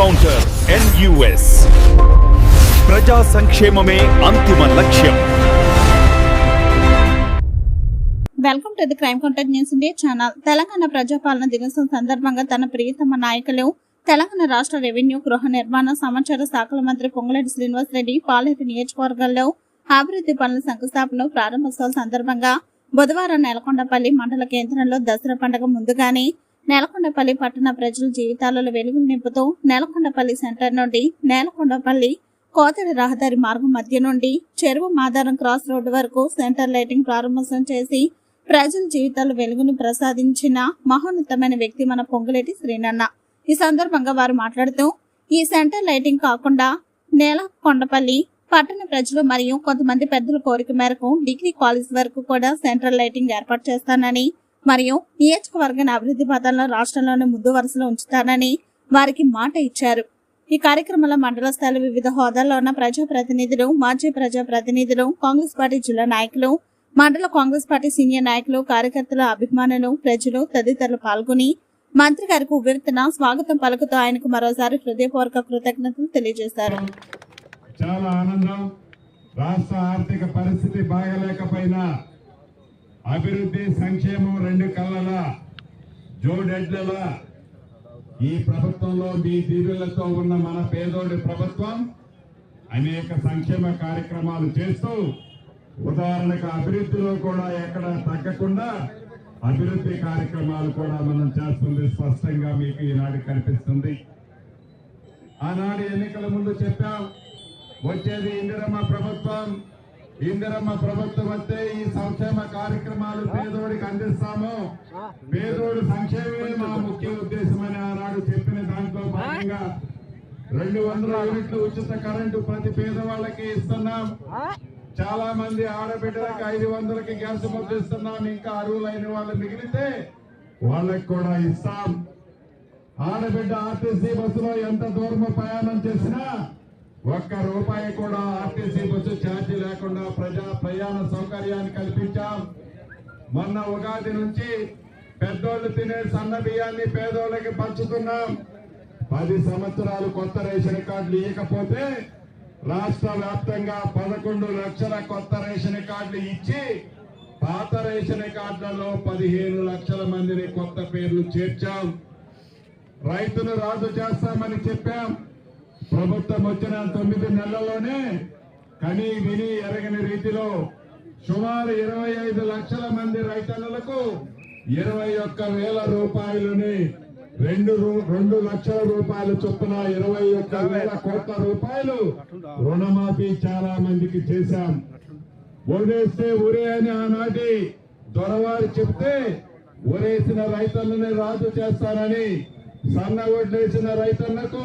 Encounter NUS ప్రజా సంక్షేమమే అంతిమ లక్ష్యం welcome to the crime counter news India channel Telangana ప్రజాపాలన దినోత్సవం సందర్భంగా తన ప్రియతమ నాయకులు తెలంగాణ రాష్ట్ర రెవెన్యూ గృహ నిర్మాణ సమాచార శాఖల మంత్రి పొంగులేటి శ్రీనివాస్ రెడ్డి పాలేరు నియోజకవర్గాల్లో అభివృద్ధి పనుల శంకుస్థాపన ప్రారంభోత్సవాల సందర్భంగా బుధవారం నెలకొండపల్లి మండల కేంద్రంలో దసరా పండుగ ముందుగానే నేలకొండపల్లి పట్టణ ప్రజల జీవితాలలో వెలుగు నింపుతూ నేలకొండపల్లి సెంటర్ నుండి నేలకొండపల్లి కోతడి రహదారి మార్గం మధ్య నుండి చెరువు మాదారం క్రాస్ రోడ్డు వరకు సెంటర్ లైటింగ్ ప్రారంభోత్సవం చేసి ప్రజల జీవితాలు వెలుగును ప్రసాదించిన మహోన్నతమైన వ్యక్తి మన పొంగులేటి శ్రీనన్న. ఈ సందర్భంగా వారు మాట్లాడుతూ ఈ సెంటర్ లైటింగ్ కాకుండా నేలకొండపల్లి పట్టణ ప్రజలు మరియు కొంతమంది పెద్దల కోరిక మేరకు డిగ్రీ కాలేజ్ వరకు కూడా సెంట్రల్ లైటింగ్ ఏర్పాటు చేస్తానని మరియు నియోజకవర్గాన్ని అభివృద్ధి పథంలో రాష్ట్రంలోని ముందు వరుసలో ఉంచుతానని వారికి మాట ఇచ్చారు. ఈ కార్యక్రమంలో మండల స్థాయిలో వివిధ హోదాల్లో ఉన్న ప్రజాప్రతినిధులు మాజీ ప్రజాప్రతినిధులు కాంగ్రెస్ పార్టీ జిల్లా నాయకులు మండల కాంగ్రెస్ పార్టీ సీనియర్ నాయకులు కార్యకర్తల అభిమానులు ప్రజలు తదితరులు పాల్గొని మంత్రి గారికి ఉవ్వెత్తున స్వాగతం పలుకుతూ ఆయనకు మరోసారి హృదయపూర్వక కృతజ్ఞతలు తెలియజేశారు. చాలా ఆనందం. రాష్ట్ర ఆర్థిక పరిస్థితి బాగలేకపోయినా అభివృద్ధి సంక్షేమం రెండు కళ్ళల జోడెడ్ల ఈ ప్రభుత్వంలో మీ దీవులతో ఉన్న మన పేదోడి ప్రభుత్వం అనేక సంక్షేమ కార్యక్రమాలు చేస్తూ ఉదాహరణకు అభివృద్ధిలో కూడా ఎక్కడ తగ్గకుండా అభివృద్ధి కార్యక్రమాలు కూడా మనం చేస్తుంది. స్పష్టంగా మీకు ఈనాడు కనిపిస్తుంది. ఆనాడు ఎన్నికల ముందు చెప్పాం వచ్చేది ఇందిరమ్మ ప్రభుత్వం. ఇందిరమ్మ ప్రభుత్వం వస్తే ఈ సంక్షేమ కార్యక్రమాలు పేదోడికి అందిస్తాము. పేదోడి సంక్షేమమే మా ముఖ్య ఉద్దేశం అని ఆనాడు చెప్పిన దాంట్లో భాగంగా రెండు వందల యూనిట్లు ఉచిత కరెంటు ప్రతి పేదవాళ్ళకి ఇస్తున్నాం. చాలా మంది ఆడబిడ్డలకి ఐదు వందలకి గ్యాస్ ముద్దిస్తున్నాం ఇంకా అరువులైన వాళ్ళు మిగిలితే వాళ్ళకి కూడా ఇస్తాం. ఆడబిడ్డ ఆర్టీసీ బస్సులో ఎంత దూరం ప్రయాణం చేసినా ఒక్క రూపాయి కూడా ఆర్టీసీ బస్సు లేకుండా ప్రజా ప్రయాణ సౌకర్యాన్ని కల్పించాం. మొన్న ఉగాది నుంచి పెద్దోళ్ళు తినే సన్న బియ్యాన్ని పేదోళ్ళకి పంచుతున్నాం. పది సంవత్సరాలు కొత్త రేషన్ కార్డులు ఇవ్వకపోతే రాష్ట్ర వ్యాప్తంగా పదకొండు లక్షల కొత్త రేషన్ కార్డులు ఇచ్చి పాత రేషన్ కార్డులలో పదిహేను లక్షల మందిని కొత్త పేర్లు చేర్చాం. రైతును రాజు చేస్తామని చెప్పాం. ప్రభుత్వం వచ్చిన తొమ్మిది నెలల్లోనే కని విని ఎరగని రీతిలో సుమారు ఇరవై ఐదు లక్షల మంది రైతన్నలకు ఇరవై ఒక్క వేల రూపాయలని రెండు రూ- రెండు లక్షల రూపాయల చొప్పున ఇరవై ఒక్క వేల కోట్ల రూపాయలు రుణమాఫీ చాలా మందికి చేశాం. ఓడేస్తే ఉరే అని ఆనాటి దొరవారు చెప్తే ఉరేసిన రైతన్నని రాజు చేస్తానని సన్న ఒడ్లేసిన రైతన్నకు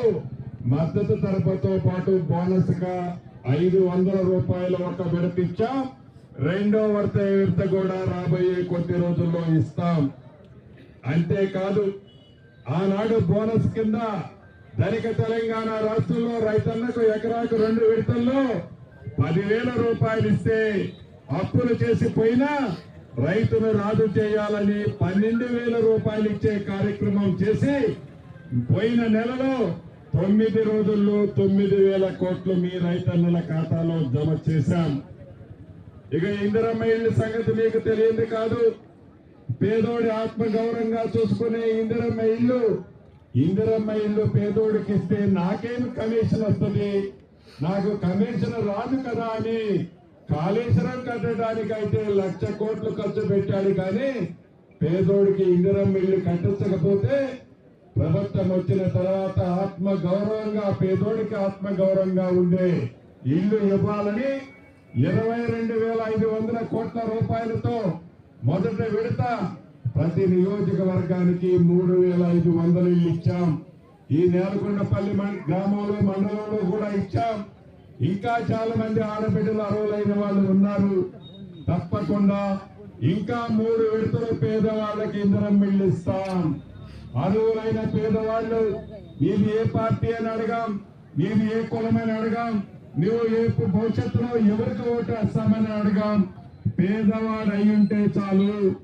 మద్దతు తరపుతో పాటు బోనస్గా ఐదు వందల రూపాయల ఒక విడతిచ్చాం రెండో వర్త విడత కూడా రాబోయే కొద్ది రోజుల్లో ఇస్తాం. అంతేకాదు ఆనాడు బోనస్ కింద ధనిక తెలంగాణ రాష్ట్రంలో రైతన్నకు ఎకరాకు రెండు విడతల్లో పదివేల రూపాయలు ఇస్తే అప్పులు చేసిపోయినా రైతును రాజు చేయాలని పన్నెండు వేల రూపాయలు ఇచ్చే కార్యక్రమం చేసి పోయిన నెలలో తొమ్మిది రోజుల్లో తొమ్మిది వేల కోట్లు మీ రైతన్నుల ఖాతాలో జమ చేశాం. ఇక ఇందిరమ్మ ఇల్లు సంగతి మీకు తెలియంది కాదు. పేదోడి ఆత్మగౌరవంగా చూసుకునే ఇందిరమ్మ ఇల్లు ఇందిరమ్మ ఇల్లు పేదోడికి ఇస్తే నాకేం కమిషన్ వస్తుంది? నాకు కమిషన్ రాదు కదా అని కాళేశ్వరం కట్టడానికైతే లక్ష కోట్లు ఖర్చు పెట్టాడు కానీ పేదోడికి ఇందిరమ్మ ఇల్లు కట్టించకపోతే ప్రభుత్వం వచ్చిన తర్వాత ఆత్మ గౌరవంగా పేదోడికి ఆత్మ గౌరవంగా ఉండే ఇల్లు ఇవ్వాలని ఇరవై రెండు వేల ఐదు వందల కోట్ల రూపాయలతో మొదట విడత ప్రతి నియోజకవర్గానికి మూడు వేల ఐదు వందలు ఇల్లు ఇచ్చాం. ఈ నేలకొండపల్లి గ్రామంలో మండలంలో కూడా ఇచ్చాం. ఇంకా చాలా మంది ఆడబిడ్డలు అర్హులైన వాళ్ళు ఉన్నారు. తప్పకుండా ఇంకా మూడు విడతలు పేదవాళ్ళకి ఇంధనం ఇల్లు ఇస్తాం అర్హులైన పేదవాళ్ళు నీది ఏ పార్టీ అని అడగాం నీది ఏ కులమని అడగాం నువ్వు ఏ భవిష్యత్తులో ఎవరికి ఓటు వేస్తామని అడగాం. పేదవాడు అయ్యుంటే ఉంటే చాలు.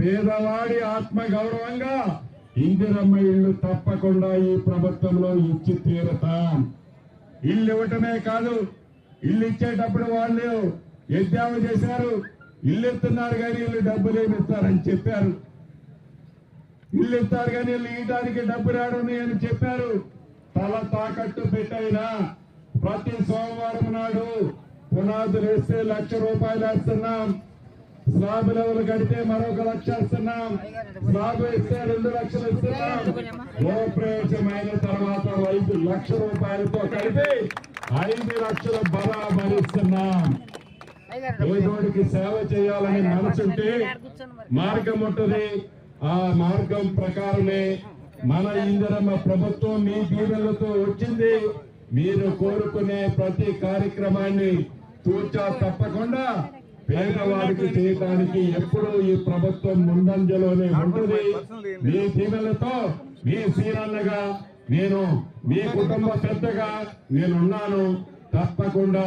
పేదవాడి ఆత్మ గౌరవంగా ఇందిరమ్మ ఇల్లు తప్పకుండా ఈ ప్రభుత్వంలో ఇచ్చి తీరతాం. ఇల్లు ఇవ్వటమే కాదు ఇల్లు ఇచ్చేటప్పుడు వాళ్ళు ఎద్దాము చేశారు ఇల్లు ఇస్తున్నారు కానీ వీళ్ళు డబ్బులు ఏమి ఇస్తారని చెప్పారు. ఇల్లు ఇస్తారు కానీ వీళ్ళు ఇయడానికి డబ్బు రాడని అని చెప్పారు. తల తాకట్టు పెట్టైనా ప్రతి సోమవారం నాడు పునాదులు వేస్తే లక్ష రూపాయలు వేస్తున్నాం. స్లాబ్ లెవెల్ కడితే మరొక లక్ష ఇస్తున్నాం స్లాబ్ వేస్తే రెండు లక్షలు ఇస్తున్నాం గోప్రవేశమైన తర్వాత ఐదు లక్ష రూపాయలతో కలిపి ఐదు లక్షల బరాబర్ ఇస్తున్నాం పేదోడికి సేవ చేయాలని మనసుంటే మార్గం ఉంటుంది. ఆ మార్గం ప్రకారమే మన ఇందిరమ్మ ప్రభుత్వం మీ దీవెలతో వచ్చింది. మీరు కోరుకునే ప్రతి కార్యక్రమాన్ని తూచా తప్పకుండా పేదవాడికి చేయడానికి ఎప్పుడూ ఈ ప్రభుత్వం ముందంజలోనే ఉంటుంది. మీ దీవెలతో మీ సీనన్నగా నేను మీ కుటుంబ పెద్దగా నేనున్నాను. తప్పకుండా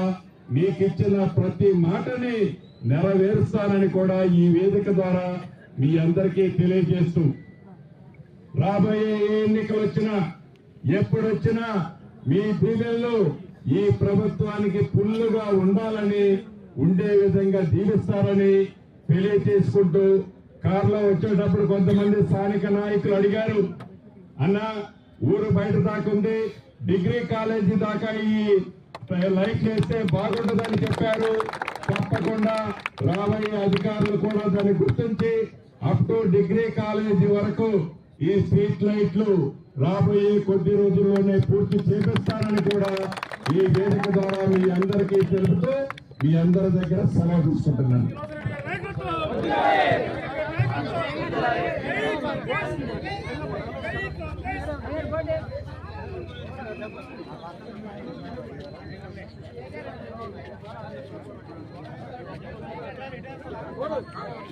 మీకు ఇచ్చిన ప్రతి మాటని నెరవేరుస్తానని కూడా ఈ వేదిక ద్వారా మీ అందరికీ తెలియజేస్తూ రాబోయే ఎన్నికలు వచ్చినా ఎప్పుడొచ్చినా మీ దీవెనలు ఈ ప్రభుత్వానికి పుల్లుగా ఉండాలని ఉండే విధంగా దీవిస్తారని తెలియచేసుకుంటూ కారులో వచ్చేటప్పుడు కొంతమంది స్థానిక నాయకులు అడిగారు అన్న ఊరు బయట దాకా ఉంది డిగ్రీ కాలేజీ దాకా ఈ లైట్ చేస్తే బాగుంటుందని చెప్పారు తప్పకుండా రాబోయే అధికారులు కూడా దాన్ని గుర్తించి అప్ టు డిగ్రీ కాలేజీ వరకు ఈ స్ట్రీట్ లైట్లు రాబోయే కొద్ది రోజుల్లోనే పూర్తి చేపిస్తానని కూడా ఈ వేదిక ద్వారా మీ అందరికీ తెలుపుతూ మీ అందరి దగ్గర సెలవు తీసుకుంటున్నాను